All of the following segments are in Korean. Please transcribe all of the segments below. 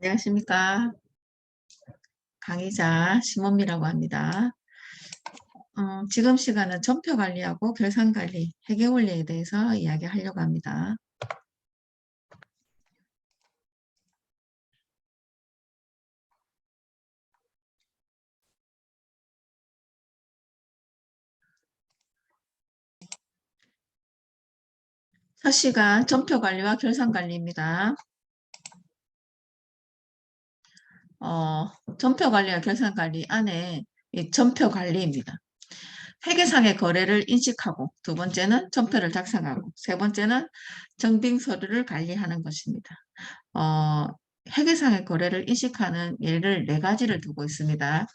안녕하십니까. 강의자 심원미라고 합니다. 어, 지금 시간은 전표 관리하고 결산 관리, 회계 원리에 대해서 이야기하려고 합니다. 첫 시간 전표 관리와 결산 관리입니다. 어, 전표 관리와 결산 관리 안에 이 전표 관리입니다. 회계상의 거래를 인식하고 두 번째는 전표를 작성하고 세 번째는 정빙 서류를 관리하는 것입니다. 어, 회계상의 거래를 인식하는 예를 네 가지를 두고 있습니다.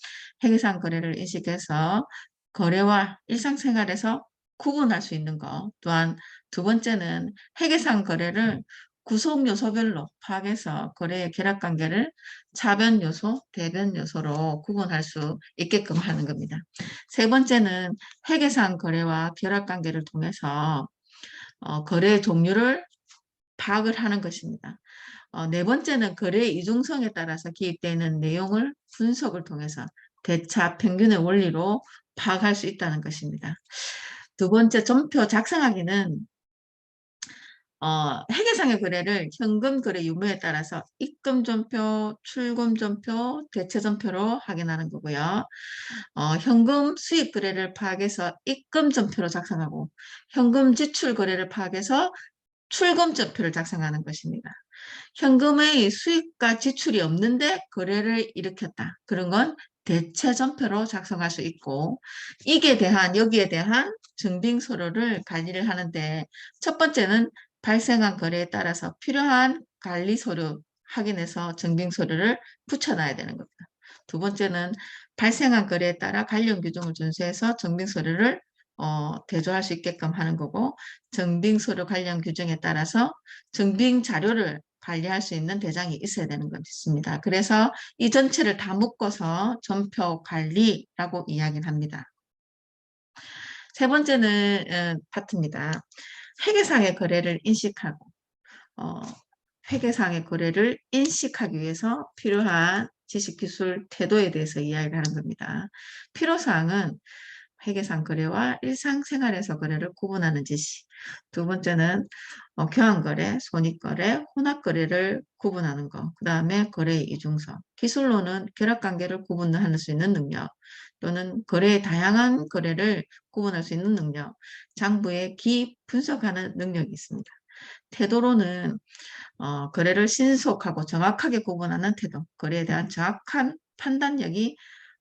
회계상 거래를 인식해서 거래와 일상생활에서 구분할 수 있는 것 또한 두 번째는 회계상 거래를 구성 요소별로 파악해서 거래의 결합 관계를 차변 요소, 대변 요소로 구분할 수 있게끔 하는 겁니다. 세 번째는 회계상 거래와 결합 관계를 통해서 어, 거래 종류를 파악을 하는 것입니다. 어, 네 번째는 거래 이중성에 따라서 기입되는 내용을 분석을 통해서 대차 평균의 원리로 파악할 수 있다는 것입니다. 두 번째 점표 작성하기는 어, 회계상의 거래를 현금 거래 유무에 따라서 입금 전표, 출금 전표, 대체 전표로 확인하는 거고요. 어, 현금 수입 거래를 파악해서 입금 전표로 작성하고 현금 지출 거래를 파악해서 출금 전표를 작성하는 것입니다. 현금의 수입과 지출이 없는데 거래를 일으켰다. 그런 건 대체 전표로 작성할 수 있고 이게 대한 여기에 대한 증빙 서류를 관리를 하는데 첫 번째는 발생한 거래에 따라서 필요한 관리 서류 확인해서 증빙 서류를 붙여놔야 되는 겁니다. 두 번째는 발생한 거래에 따라 관련 규정을 준수해서 증빙 서류를 어, 대조할 수 있게끔 하는 거고 증빙 서류 관련 규정에 따라서 증빙 자료를 관리할 수 있는 대장이 있어야 되는 것입니다. 그래서 이 전체를 다 묶어서 전표 관리라고 이야기를 합니다. 세 번째는 어, 파트입니다. 회계상의 거래를 인식하고 어, 회계상의 거래를 인식하기 위해서 필요한 지식, 기술, 태도에 대해서 이야기를 하는 겁니다. 필요사항은 회계상 거래와 일상생활에서 거래를 구분하는 지시. 두 번째는 어, 교환거래, 손익거래, 혼합거래를 구분하는 것. 그 다음에 거래의 이중성. 기술로는 결합관계를 구분할 수 있는 능력. 또는 거래의 다양한 거래를 구분할 수 있는 능력, 장부의 기 분석하는 능력이 있습니다. 태도로는 어, 거래를 신속하고 정확하게 구분하는 태도, 거래에 대한 정확한 판단력이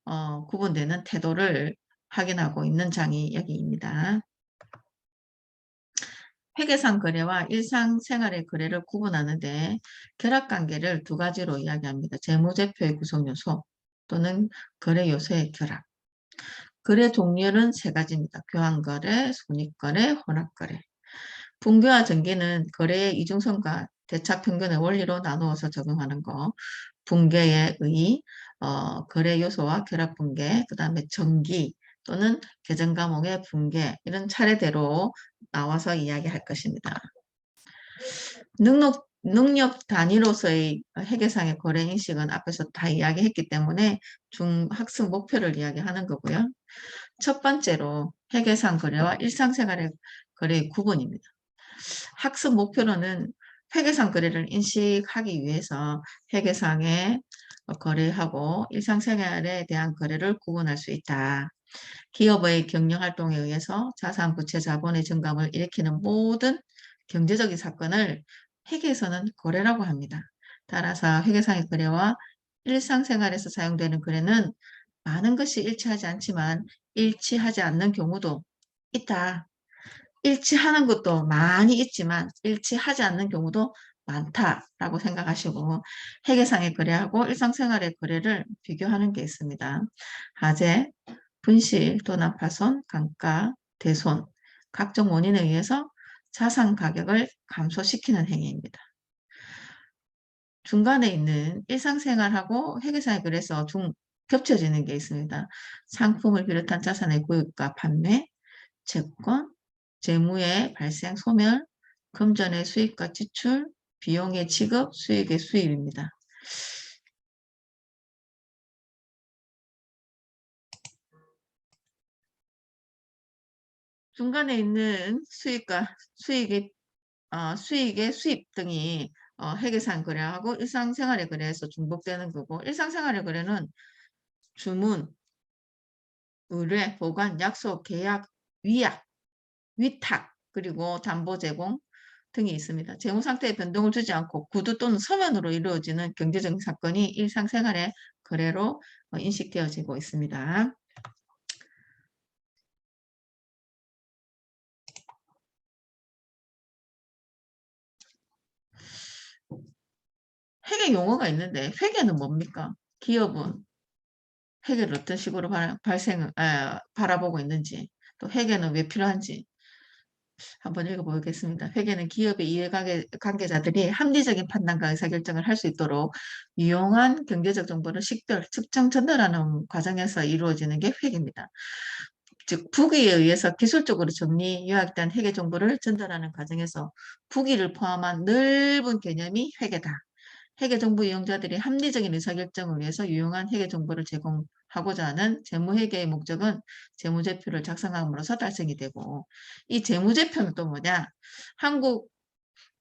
어, 구분되는 태도를 확인하고 있는 장이 여기입니다. 회계상 거래와 일상생활의 거래를 구분하는데 결합관계를 두 가지로 이야기합니다. 재무제표의 구성요소 또는 거래 요소의 결합. 거래 종류는 세 가지입니다. 교환거래, 손익거래, 혼합거래. 분교와 전개는 거래의 이중성과 대차 평균의 원리로 나누어서 적용하는 거. 분계의 의, 어, 거래 요소와 결합 분계, 그 다음에 전기 또는 계정 과목의 분계 이런 차례대로 나와서 이야기할 것입니다. 능력 능력 단위로서의 회계상의 거래 인식은 앞에서 다 이야기했기 때문에 중학습 목표를 이야기하는 거고요. 첫 번째로 회계상 거래와 일상생활의 거래의 구분입니다. 학습 목표로는 회계상 거래를 인식하기 위해서 회계상의 거래하고 일상생활에 대한 거래를 구분할 수 있다. 기업의 경영활동에 의해서 자산, 부채, 자본의 증감을 일으키는 모든 경제적인 사건을 회계에서는 거래라고 합니다. 따라서 회계상의 거래와 일상생활에서 사용되는 거래는 많은 것이 일치하지 않지만 일치하지 않는 경우도 있다. 일치하는 것도 많이 있지만 일치하지 않는 경우도 많다라고 생각하시고 회계상의 거래하고 일상생활의 거래를 비교하는 게 있습니다. 하재, 분실, 돈합파손, 감가, 대손 각종 원인에 의해서 자산 가격을 감소시키는 행위입니다. 중간에 있는 일상생활하고 회계사에 그래서 중, 겹쳐지는 게 있습니다. 상품을 비롯한 자산의 구입과 판매, 채권, 재무의 발생, 소멸, 금전의 수입과 지출, 비용의 지급, 수익의 수입입니다. 중간에 있는 수익과 수익의 어, 수익의 수입 등이 어, 회계상 거래하고 일상생활의 거래에서 중복되는 거고 일상생활의 거래는 주문, 의뢰, 보관, 약속, 계약, 위약, 위탁, 그리고 담보 제공 등이 있습니다. 재무 상태의 변동을 주지 않고 구두 또는 서면으로 이루어지는 경제적인 사건이 일상생활의 거래로 어, 인식되어지고 있습니다. 회계 용어가 있는데 회계는 뭡니까? 기업은 회계를 어떤 식으로 발, 발생, 아, 바라보고 있는지 또 회계는 왜 필요한지 한번 읽어보겠습니다. 회계는 기업의 이해관계자들이 합리적인 판단과 의사결정을 할 수 있도록 유용한 경제적 정보를 식별, 측정, 전달하는 과정에서 이루어지는 게 회계입니다. 즉 부기에 의해서 기술적으로 정리, 요약된 회계 정보를 전달하는 과정에서 부기를 포함한 넓은 개념이 회계다. 회계 정보 이용자들이 합리적인 의사결정을 위해서 유용한 회계 정보를 제공하고자 하는 재무회계의 목적은 재무제표를 작성함으로써 달성이 되고 이 재무제표는 또 뭐냐? 한국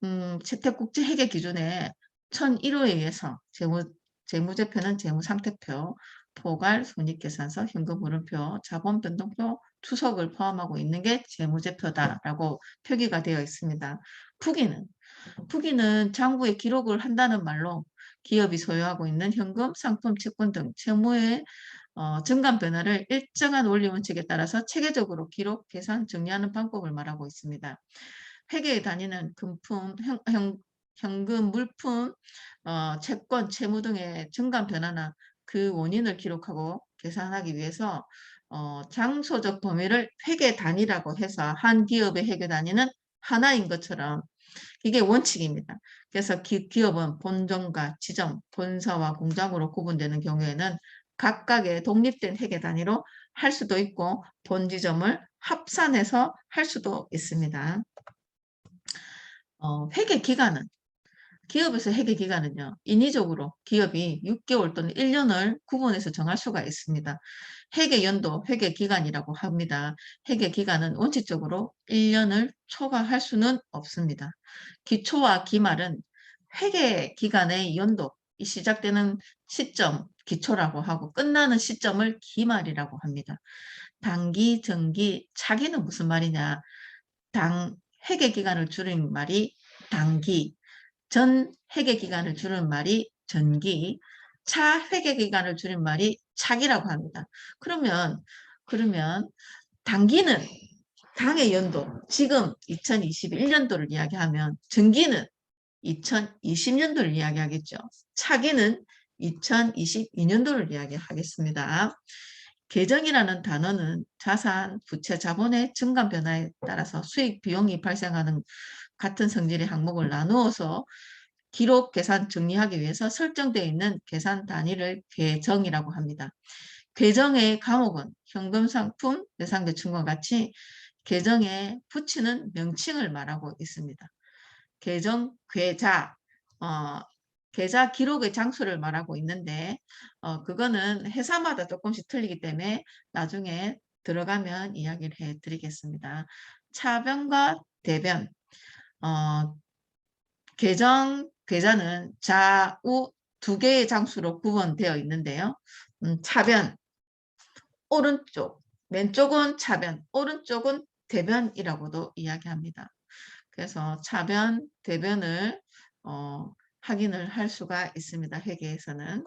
음, 채택국제 회계 기준에 1001호에 의해서 재무, 재무제표는 재무상태표, 포괄, 손익계산서, 현금흐름표, 자본변동표, 추석을 포함하고 있는 게 재무제표다라고 표기가 되어 있습니다. 후기는 후기는 장부에 기록을 한다는 말로 기업이 소유하고 있는 현금, 상품, 채권 등 채무의 어, 증감 변화를 일정한 원리 원칙에 따라서 체계적으로 기록, 계산, 정리하는 방법을 말하고 있습니다. 회계의 단위는 금품, 현, 현, 현금, 물품, 어, 채권, 채무 등의 증감 변화나 그 원인을 기록하고 계산하기 위해서 어, 장소적 범위를 회계 단위라고 해서 한 기업의 회계 단위는 하나인 것처럼 이게 원칙입니다. 그래서 기, 업은 본점과 지점, 본사와 공장으로 구분되는 경우에는 각각의 독립된 회계 단위로 할 수도 있고 본지점을 합산해서 할 수도 있습니다. 어, 회계 기간은 기업에서 회계 기간은요. 인위적으로 기업이 6개월 또는 1년을 구분해서 정할 수가 있습니다. 회계 연도, 회계 기간이라고 합니다. 회계 기간은 원칙적으로 1년을 초과할 수는 없습니다. 기초와 기말은 회계 기간의 연도, 이 시작되는 시점, 기초라고 하고 끝나는 시점을 기말이라고 합니다. 단기, 정기, 차기는 무슨 말이냐? 당 회계 기간을 줄인 말이 단기, 전 회계 기간을 줄인 말이 전기, 차 회계 기간을 줄인 말이 차기라고 합니다. 그러면 그러면 단기는 당의 연도, 지금 2021년도를 이야기하면 전기는 2020년도를 이야기하겠죠. 차기는 2022년도를 이야기하겠습니다. 계정이라는 단어는 자산, 부채, 자본의 증감 변화에 따라서 수익, 비용이 발생하는 같은 성질의 항목을 나누어서 기록, 계산, 정리하기 위해서 설정되어 있는 계산 단위를 계정이라고 합니다. 계정의 과목은 현금 상품, 예상대충과 같이 계정에 붙이는 명칭을 말하고 있습니다. 계정, 계좌, 어, 계좌 기록의 장소를 말하고 있는데 어, 그거는 회사마다 조금씩 틀리기 때문에 나중에 들어가면 이야기를 해드리겠습니다. 차변과 대변 어, 계정, 계좌는 좌우 두 개의 장수로 구분되어 있는데요. 음, 차변, 오른쪽, 왼쪽은 차변, 오른쪽은 대변이라고도 이야기합니다. 그래서 차변, 대변을 어, 확인을 할 수가 있습니다. 회계에서는.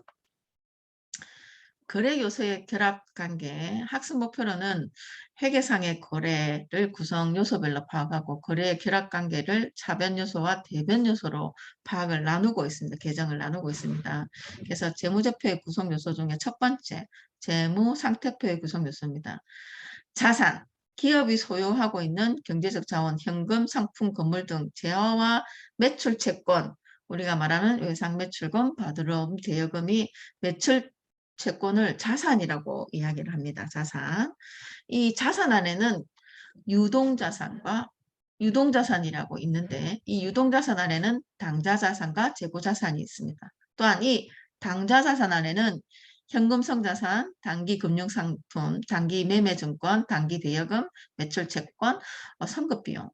거래 요소의 결합 관계 학습 목표로는 회계상의 거래를 구성 요소별로 파악하고 거래의 결합 관계를 차변 요소와 대변 요소로 파악을 나누고 있습니다. 계정을 나누고 있습니다. 그래서 재무제표의 구성 요소 중에 첫 번째 재무 상태표의 구성 요소입니다. 자산 기업이 소유하고 있는 경제적 자원, 현금, 상품, 건물 등 재화와 매출 채권, 우리가 말하는 외상 매출금, 바드럼, 대여금이 매출 채권을 자산이라고 이야기를 합니다. 자산. 이 자산 안에는 유동자산과 유동자산이라고 있는데 이 유동자산 안에는 당자자산과 재고자산이 있습니다. 또한 이 당좌자산 안에는 현금성자산, 단기금융상품, 단기매매증권, 단기대여금, 매출채권, 어, 선급비용,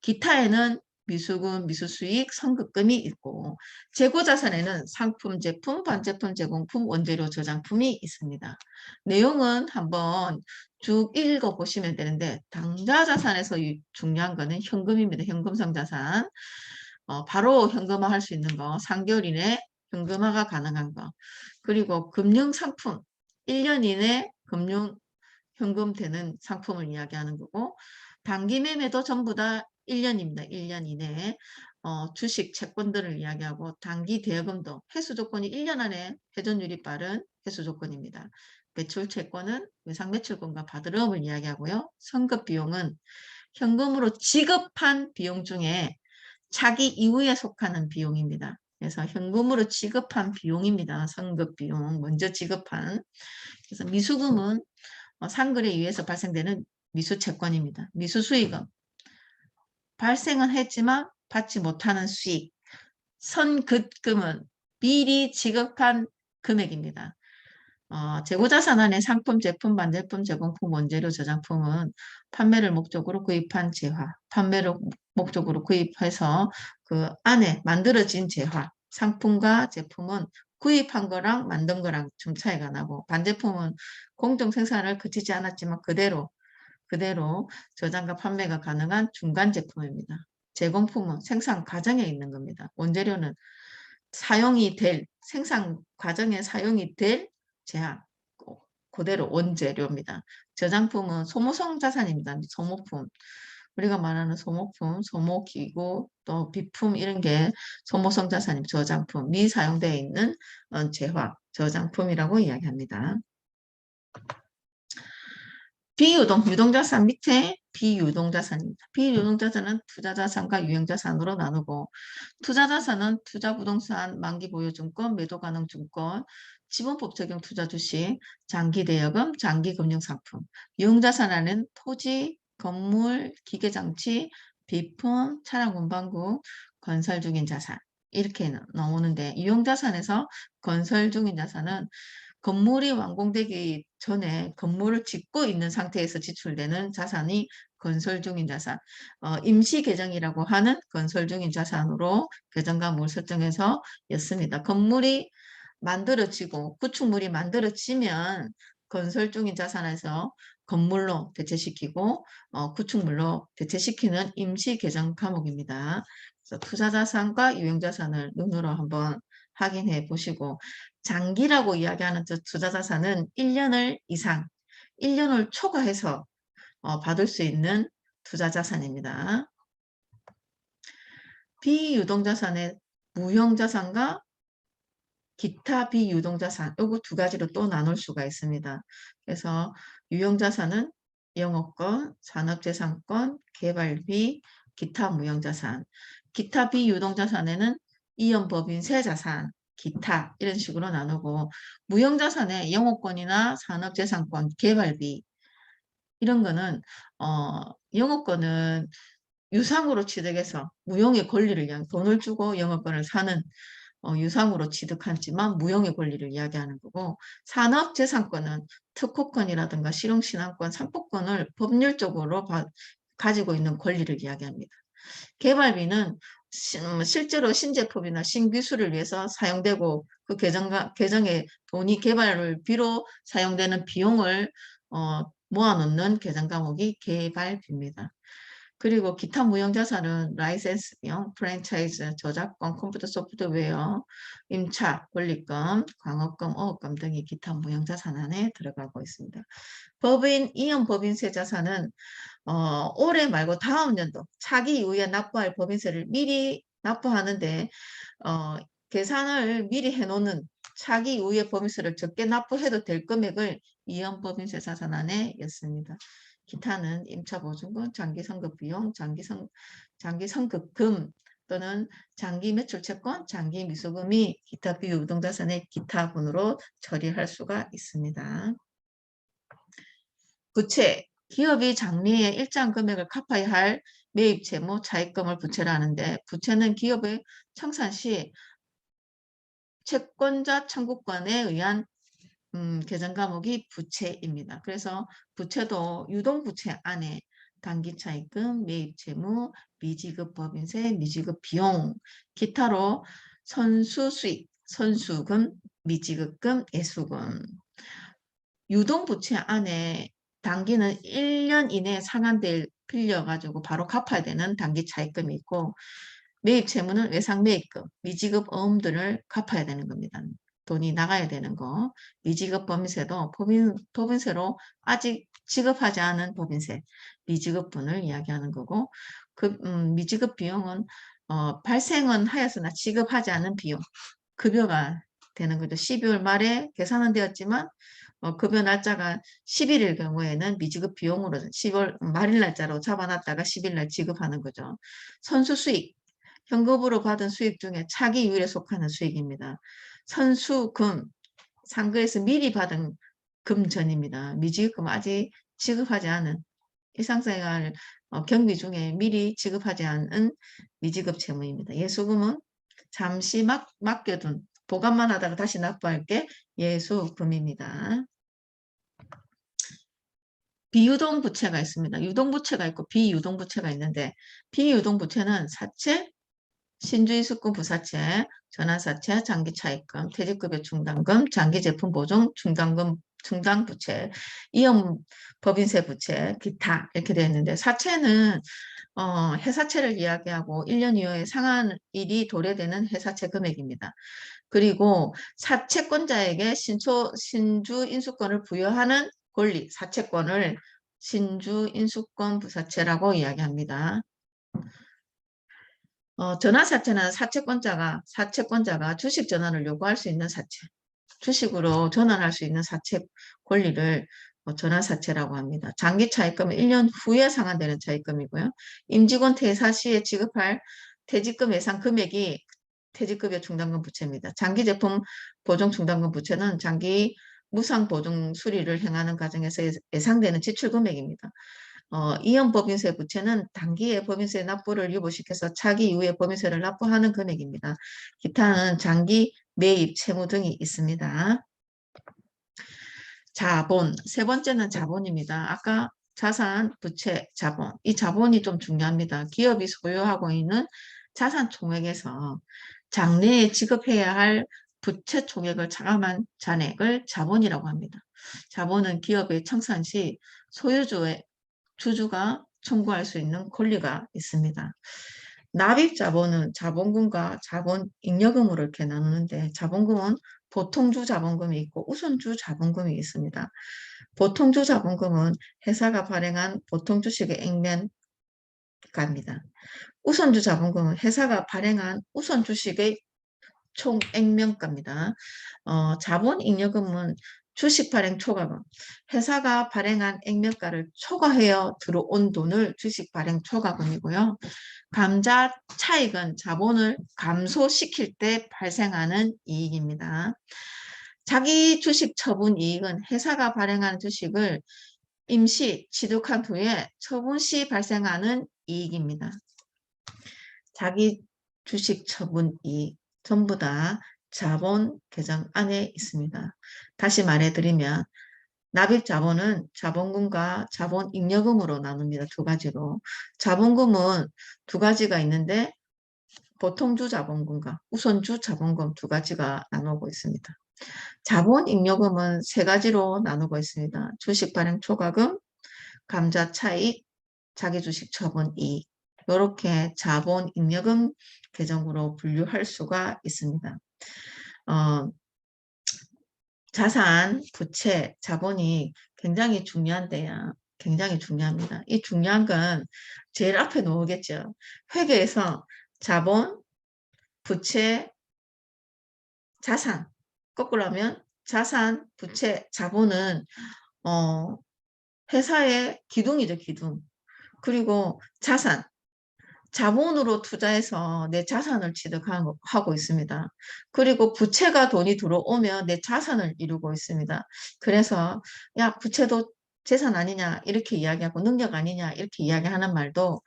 기타에는 미수금, 미수수익, 선급금이 있고 재고자산에는 상품, 제품, 반제품, 제공품, 원재료, 저장품이 있습니다. 내용은 한번 쭉 읽어보시면 되는데 당좌자산에서 중요한 거는 현금입니다. 현금성자산. 어, 바로 현금화할 수 있는 거, 3개월 이내 현금화가 가능한 거. 그리고 금융상품, 1년 이내 금융 현금 되는 상품을 이야기하는 거고 단기 매매도 전부 다 1년입니다. 1년 이내에 어, 주식, 채권들을 이야기하고 단기 대여금도 회수 조건이 1년 안에 회전율이 빠른 회수 조건입니다. 매출 채권은 외상 매출권과 받으름을 이야기하고요. 선급 비용은 현금으로 지급한 비용 중에 차기 이후에 속하는 비용입니다. 그래서 현금으로 지급한 비용입니다. 선급 비용 먼저 지급한 그래서 미수금은 어, 상거래 이후에서 발생되는 미수채권입니다. 미수수익은 발생은 했지만 받지 못하는 수익. 선급금은 미리 지급한 금액입니다. 어, 재고자산 의 상품, 제품, 반제품, 제공품, 원재료, 저장품은 판매를 목적으로 구입한 재화, 판매를 목적으로 구입해서 그 안에 만들어진 재화, 상품과 제품은 구입한 거랑 만든 거랑 좀 차이가 나고 반제품은 공정 생산을 거치지 않았지만 그대로 그대로 저장과 판매가 가능한 중간 제품입니다. 제공품은 생산 과정에 있는 겁니다. 원재료는 사용이 될 생산 과정에 사용이 될 제한 그대로 원재료입니다. 저장품은 소모성 자산입니다. 소모품. 우리가 말하는 소모품, 소모기구, 또 비품 이런 게 소모성 자산입니다. 저장품, 미 사용되어 있는 어, 재화, 저장품이라고 이야기합니다. 비유동, 유동자산 밑에 비유동자산입니다. 비유동자산은 투자자산과 유형자산으로 나누고 투자자산은 투자부동산, 만기보유증권, 매도가능증권, 지분법 적용 투자주식, 장기대여금, 장기금융상품 유형자산에는 토지, 건물, 기계장치, 비품, 차량 운반구, 건설 중인 자산 이렇게 나오는데 유형자산에서 건설 중인 자산은 건물이 완공되기 전에 건물을 짓고 있는 상태에서 지출되는 자산이 건설 중인 자산, 어, 임시 계정이라고 하는 건설 중인 자산으로 계정과물 설정해서 였습니다. 건물이 만들어지고 구축물이 만들어지면 건설 중인 자산에서 건물로 대체시키고 어, 구축물로 대체시키는 임시 계정 과목입니다. 그래서 투자자산과 유형자산을 눈으로 한번 확인해 보시고 장기라고 이야기하는 투자자산은 1년을 이상, 1년을 초과해서 어, 받을 수 있는 투자자산입니다. 비유동자산의 무형자산과 기타 비유동자산 요거 두 가지로 또 나눌 수가 있습니다. 그래서 유형자산은 영업권, 산업재산권, 개발비, 기타 무형자산 기타 비유동자산에는 이연법인 세 자산, 기타 이런 식으로 나누고 무형자산의 영업권이나 산업재산권, 개발비 이런 거는 어, 영업권은 유상으로 취득해서 무용의 권리를 위한 돈을 주고 영업권을 사는 어, 유상으로 취득하지만 무용의 권리를 이야기하는 거고 산업재산권은 특허권이라든가 실용신앙권, 상품권을 법률적으로 바, 가지고 있는 권리를 이야기합니다. 개발비는 음, 실제로 신제품이나 신기술을 위해서 사용되고 그 계정과, 계정에 돈이 개발을 비로 사용되는 비용을 어, 모아놓는 계정 과목이 개발비입니다. 그리고 기타 무형자산은 라이센스 비용, 프랜차이즈, 저작권, 컴퓨터 소프트웨어, 임차, 권리금, 광업금, 어업금 등이 기타 무형자산 안에 들어가고 있습니다. 법인, 이연 법인세 자산은 어, 올해 말고 다음 연도 차기 이후에 납부할 법인세를 미리 납부하는데 어, 계산을 미리 해놓는 차기 이후에 법인세를 적게 납부해도 될 금액을 이연법인세 자산 안에 였습니다. 기타는 임차보증금, 장기선급비용, 장기선, 장기선급금 또는 장기 매출채권, 장기 미수금이 기타 비유동자산의 기타분으로 처리할 수가 있습니다. 부채, 기업이 장래에 일정 금액을 갚아야 할 매입 채무 차입금을 부채라는데 부채는 기업의 청산 시 채권자 청구권에 의한 음, 개정 과목이 부채입니다. 그래서 부채도 유동부채 안에 단기차입금, 매입채무, 미지급 법인세, 미지급 비용, 기타로 선수 수익, 선수금, 미지급금, 예수금. 유동부채 안에 단기는 1년 이내에 상환될 빌려가지고 바로 갚아야 되는 단기 차입금이 있고 매입 채무는 외상 매입금, 미지급 어음들을 갚아야 되는 겁니다. 돈이 나가야 되는 거. 미지급 법인세도 법인, 법인세로 아직 지급하지 않은 법인세, 미지급분을 이야기하는 거고 그 음, 미지급 비용은 어, 발생은 하였으나 지급하지 않은 비용, 급여가 되는 거죠. 12월 말에 계산은 되었지만 어, 급여 날짜가 11일 경우에는 미지급 비용으로 10월 말일 날짜로 잡아놨다가 10일 날 지급하는 거죠. 선수 수익, 현금으로 받은 수익 중에 차기 이율에 속하는 수익입니다. 선수금, 상거에서 미리 받은 금전입니다. 미지급금 아직 지급하지 않은 일상생활 어, 경비 중에 미리 지급하지 않은 미지급 채무입니다. 예수금은 잠시 막, 맡겨둔 보관만 하다가 다시 납부할 게 예수금입니다. 비유동 부채가 있습니다. 유동 부채가 있고 비유동 부채가 있는데 비유동 부채는 사채, 신주인수금 부사채, 전환사채, 장기차입금, 퇴직급여 충당금, 장기제품 보증 충당금 충당 부채, 이연 법인세 부채, 기타 이렇게 되어 있는데 사채는 어, 회사채를 이야기하고 1년 이후에 상한일이 도래되는 회사채 금액입니다. 그리고 사채권자에게 신초, 신주 인수권을 부여하는 권리, 사채권을 신주 인수권 부사채라고 이야기합니다. 어, 전환사채는 사채권자가 사채권자가 주식 전환을 요구할 수 있는 사채, 주식으로 전환할 수 있는 사채 권리를 어, 전환사채라고 합니다. 장기 차입금은 1년 후에 상환되는 차입금이고요. 임직원 퇴사 시에 지급할 퇴직금 예상 금액이 퇴직급여 충당금 부채입니다. 장기 제품 보증 충당금 부채는 장기 무상 보증 수리를 행하는 과정에서 예상되는 지출 금액입니다. 어, 이연 법인세 부채는 단기에 법인세 납부를 유보시켜서 차기 이후에 법인세를 납부하는 금액입니다. 기타는 장기 매입 채무 등이 있습니다. 자본, 세 번째는 자본입니다. 아까 자산, 부채, 자본. 이 자본이 좀 중요합니다. 기업이 소유하고 있는 자산 총액에서 장래에 지급해야 할 부채 총액을 차감한 잔액을 자본이라고 합니다. 자본은 기업의 청산 시 소유주의 주주가 청구할 수 있는 권리가 있습니다. 납입 자본은 자본금과 자본 잉여금으로 이렇게 나누는데 자본금은 보통주 자본금이 있고 우선주 자본금이 있습니다. 보통주 자본금은 회사가 발행한 보통 주식의 액면가입니다. 우선주 자본금은 회사가 발행한 우선 주식의 총 액면가입니다. 어, 자본 잉여금은 주식 발행 초과금, 회사가 발행한 액면가를 초과하여 들어온 돈을 주식 발행 초과금이고요. 감자 차익은 자본을 감소시킬 때 발생하는 이익입니다. 자기 주식 처분 이익은 회사가 발행한 주식을 임시 취득한 후에 처분 시 발생하는 이익입니다. 자기 주식 처분 이익 전부 다 자본 계정 안에 있습니다. 다시 말해드리면 납입 자본은 자본금과 자본 잉여금으로 나눕니다. 두 가지로. 자본금은 두 가지가 있는데 보통주 자본금과 우선주 자본금 두 가지가 나누고 있습니다. 자본 잉여금은 세 가지로 나누고 있습니다. 주식 발행 초과금, 감자 차익, 자기 주식 처분 이익. 이렇게 자본 잉여금 계정으로 분류할 수가 있습니다. 어, 자산, 부채, 자본이 굉장히 중요한데요. 굉장히 중요합니다. 이 중요한 건 제일 앞에 놓으겠죠. 회계에서 자본, 부채, 자산 거꾸로 하면 자산, 부채, 자본은 어, 회사의 기둥이죠, 기둥. 그리고 자산, 자본으로 투자해서 내 자산을 취득하고 있습니다. 그리고 부채가 돈이 들어오면 내 자산을 이루고 있습니다. 그래서 야 부채도 재산 아니냐 이렇게 이야기하고 능력 아니냐 이렇게 이야기하는 말도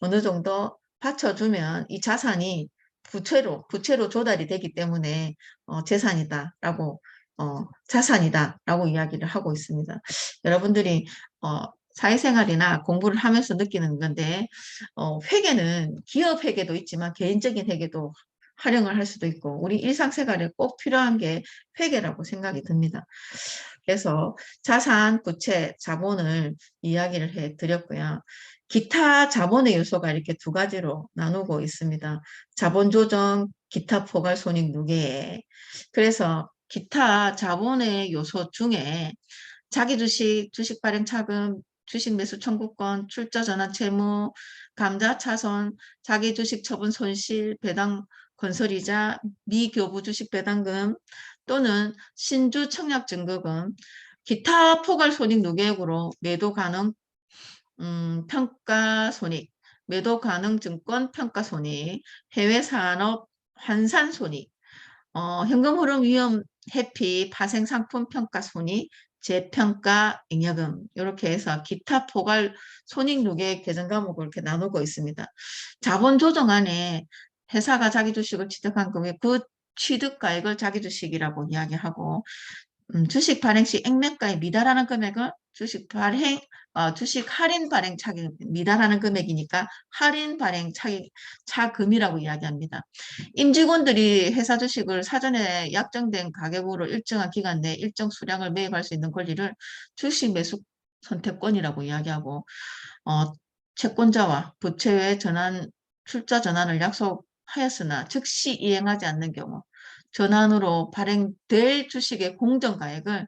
어느 정도 받쳐주면 이 자산이 부채로 부채로 조달이 되기 때문에 어, 재산이다라고 어, 자산이다라고 이야기를 하고 있습니다. 여러분들이 어, 사회생활이나 공부를 하면서 느끼는 건데 어, 회계는 기업 회계도 있지만 개인적인 회계도 활용을 할 수도 있고 우리 일상생활에 꼭 필요한 게 회계라고 생각이 듭니다. 그래서 자산, 부채, 자본을 이야기를 해 드렸고요. 기타 자본의 요소가 이렇게 두 가지로 나누고 있습니다. 자본 조정, 기타 포괄 손익 누계. 그래서 기타 자본의 요소 중에 자기 주식, 주식 발행 차금, 주식 매수 청구권, 출자 전환 채무, 감자 차손, 자기 주식 처분 손실, 배당 건설이자, 미교부 주식 배당금 또는 신주 청약 증거금, 기타 포괄 손익 누계액으로 매도 가능 음, 평가 손익, 매도 가능 증권 평가 손익, 해외 산업 환산 손익, 어, 현금 흐름 위험 회피 파생 상품 평가 손익, 재평가 잉여금 이렇게 해서 기타 포괄 손익 누계 계정 과목을 이렇게 나누고 있습니다. 자본 조정 안에 회사가 자기 주식을 취득한 금액 그 취득가액을 자기 주식이라고 이야기하고 음, 주식 발행 시 액면가에 미달하는 금액을 주식 발행 어, 주식 할인 발행 차기 미달하는 금액이니까 할인 발행 차기 차금이라고 이야기합니다. 임직원들이 회사 주식을 사전에 약정된 가격으로 일정한 기간 내에 일정 수량을 매입할 수 있는 권리를 주식 매수 선택권이라고 이야기하고 어, 채권자와 부채의 전환 출자 전환을 약속하였으나 즉시 이행하지 않는 경우 전환으로 발행될 주식의 공정가액을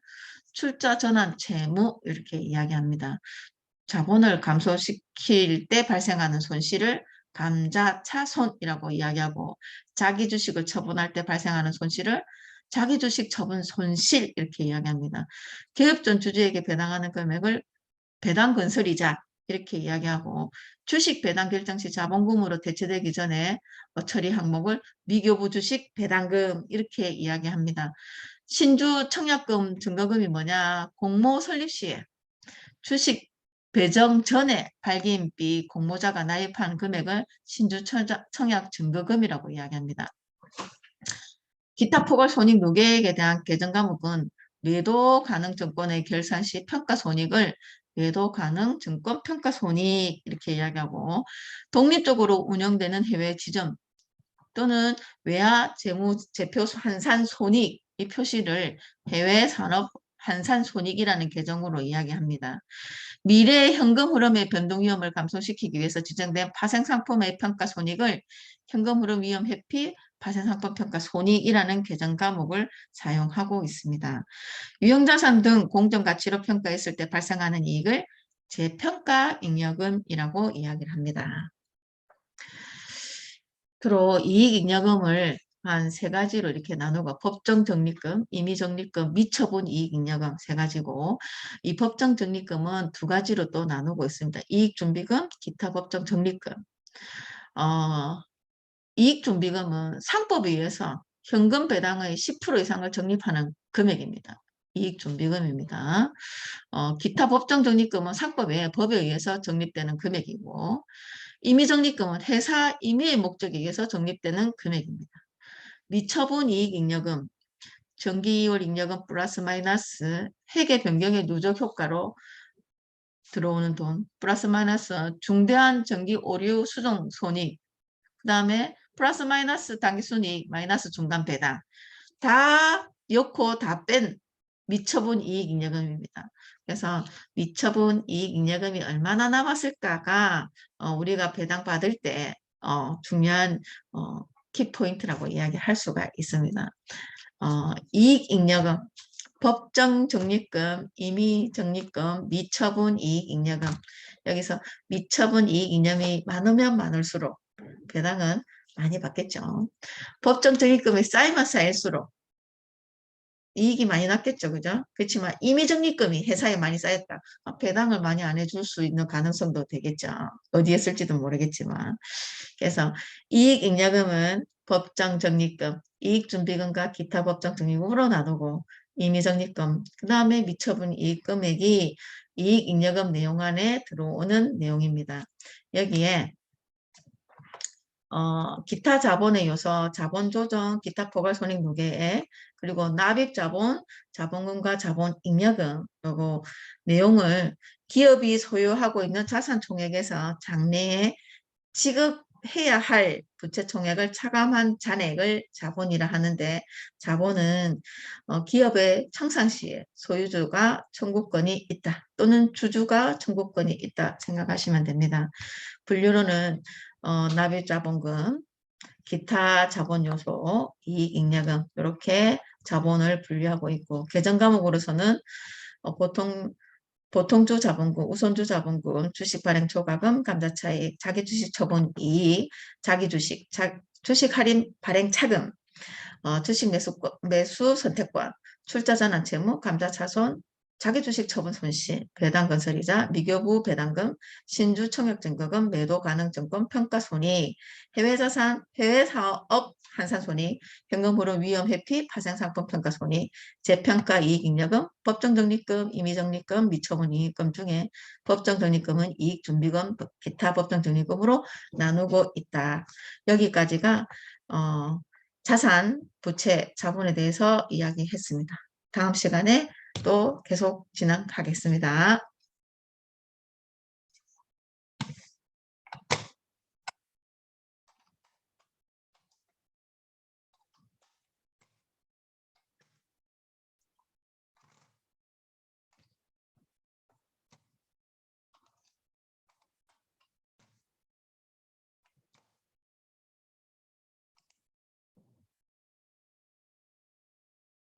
출자 전환 채무 이렇게 이야기합니다. 자본을 감소시킬 때 발생하는 손실을 감자차손이라고 이야기하고 자기 주식을 처분할 때 발생하는 손실을 자기 주식 처분 손실 이렇게 이야기합니다. 개업 전 주주에게 배당하는 금액을 배당 건설이자 이렇게 이야기하고 주식 배당 결정 시 자본금으로 대체되기 전에 어, 처리 항목을 미교부 주식 배당금 이렇게 이야기합니다. 신주 청약금 증거금이 뭐냐 공모 설립 시에 주식 배정 전에 발기인비 공모자가 납입한 금액을 신주 청약 증거금이라고 이야기합니다. 기타 포괄 손익 누계액에 대한 개정 과목은 매도 가능 증권의 결산 시 평가 손익을 매도 가능 증권 평가 손익 이렇게 이야기하고 독립적으로 운영되는 해외 지점 또는 외화 재무 제표 환산 손익 이 표시를 해외 산업 환산 손익이라는 계정으로 이야기합니다. 미래 현금 흐름의 변동 위험을 감소시키기 위해서 지정된 파생 상품의 평가 손익을 현금 흐름 위험 회피 파생 상품 평가 손익이라는 계정 과목을 사용하고 있습니다. 유형자산 등 공정가치로 평가했을 때 발생하는 이익을 재평가 잉여금이라고 이야기를 합니다. 주로 이익잉여금을 한 세 가지로 이렇게 나누고 법정 적립금, 임의 적립금, 미처분 이익 잉여금 세 가지고 이 법정 적립금은 두 가지로 또 나누고 있습니다. 이익 준비금, 기타 법정 적립금. 어, 이익 준비금은 상법에 의해서 현금 배당의 10% 이상을 적립하는 금액입니다. 이익 준비금입니다. 어, 기타 법정 적립금은 상법에 법에 의해서 적립되는 금액이고 임의적립금은 회사 임의의 목적에 의해서 적립되는 금액입니다. 미처분 이익 잉여금, 정기이월 잉여금 플러스 마이너스 회계 변경의 누적 효과로 들어오는 돈 플러스 마이너스 중대한 정기 오류 수정 손익 그 다음에 플러스 마이너스 당기순이익 마이너스 중간 배당 다 넣고 다 뺀 미처분 이익 잉여금입니다. 그래서 미처분 이익 잉여금이 얼마나 남았을까가 어, 우리가 배당 받을 때 어, 중요한 어, 키포인트라고 이야기할 수가 있습니다. 어, 이익 잉여금, 법정 적립금, 임의 적립금, 미처분 이익 잉여금 여기서 미처분 이익 잉여금이 많으면 많을수록 배당은 많이 받겠죠. 법정 적립금이 쌓이면 쌓일수록 이익이 많이 났겠죠. 그죠? 그렇지만 임의 적립금이 회사에 많이 쌓였다. 아, 배당을 많이 안 해줄 수 있는 가능성도 되겠죠. 어디에 쓸지도 모르겠지만. 그래서 이익 잉여금은 법정 적립금, 이익준비금과 기타 법정 적립금으로 나누고 임의 적립금, 그 다음에 미처분 이익 금액이 이익 잉여금 내용 안에 들어오는 내용입니다. 여기에 어, 기타 자본의 요소, 자본 조정, 기타 포괄 손익 무게, 그리고 납입 자본, 자본금과 자본 잉여금, 요거 내용을 기업이 소유하고 있는 자산 총액에서 장래에 지급해야 할 부채 총액을 차감한 잔액을 자본이라 하는데 자본은 어, 기업의 청산 시에 소유주가 청구권이 있다 또는 주주가 청구권이 있다 생각하시면 됩니다. 분류로는 어, 납입자본금, 기타 자본 요소, 이익 잉여금 이렇게 자본을 분류하고 있고 개정 과목으로서는 어, 보통 보통주 자본금, 우선주 자본금, 주식 발행 초과금, 감자차익, 자기 주식 처분 이익, 자기 주식, 자, 주식 할인 발행 차금, 어, 주식 매수, 매수 선택권, 출자 전환 채무, 감자 차손, 자기 주식 처분 손실, 배당 건설이자, 미교부 배당금, 신주 청약 증거금, 매도 가능 증권 평가 손익, 해외 자산, 해외 사업 한산 손익, 현금 흐름 위험 회피, 파생 상품 평가 손익, 재평가 이익 잉여금, 법정 적립금, 임의 적립금, 미처분 이익금 중에 법정 적립금은 이익 준비금, 기타 법정 적립금으로 나누고 있다. 여기까지가 어, 자산, 부채, 자본에 대해서 이야기했습니다. 다음 시간에 또 계속 진행하겠습니다.